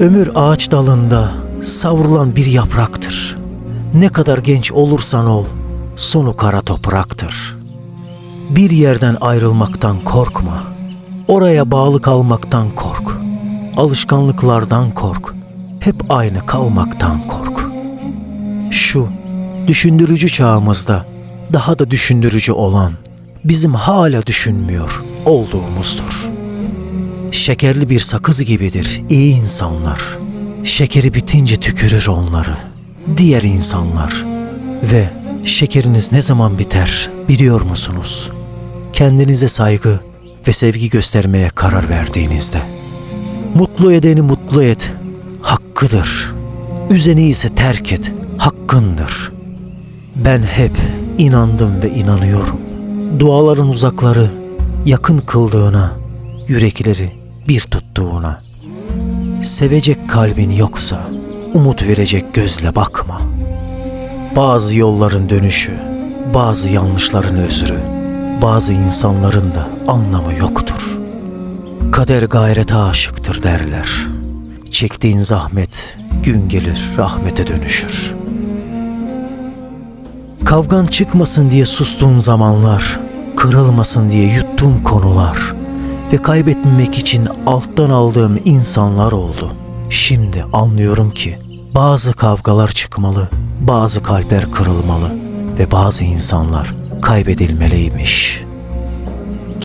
Ömür ağaç dalında savrulan bir yapraktır. Ne kadar genç olursan ol, sonu kara topraktır. Bir yerden ayrılmaktan korkma. Oraya bağlı kalmaktan kork. Alışkanlıklardan kork. Hep aynı kalmaktan kork. Şu düşündürücü çağımızda daha da düşündürücü olan bizim hala düşünmüyor olduğumuzdur. Şekerli bir sakız gibidir iyi insanlar. Şekeri bitince tükürür onları. Diğer insanlar. Ve şekeriniz ne zaman biter biliyor musunuz? Kendinize saygı ve sevgi göstermeye karar verdiğinizde. Mutlu edeni mutlu et, hakkıdır. Üzeni ise terk et, hakkındır. Ben hep inandım ve inanıyorum. Duaların uzakları yakın kıldığına, yürekleri bir tuttuğuna. Sevecek kalbin yoksa umut verecek gözle bakma. Bazı yolların dönüşü, bazı yanlışların özrü, bazı insanların da anlamı yoktur. Kader gayrete aşıktır derler. Çektiğin zahmet gün gelir rahmete dönüşür. Kavgan çıkmasın diye sustuğum zamanlar, kırılmasın diye yuttuğum konular ve kaybetmemek için alttan aldığım insanlar oldu. Şimdi anlıyorum ki bazı kavgalar çıkmalı, bazı kalpler kırılmalı ve bazı insanlar kaybedilmeliymiş.''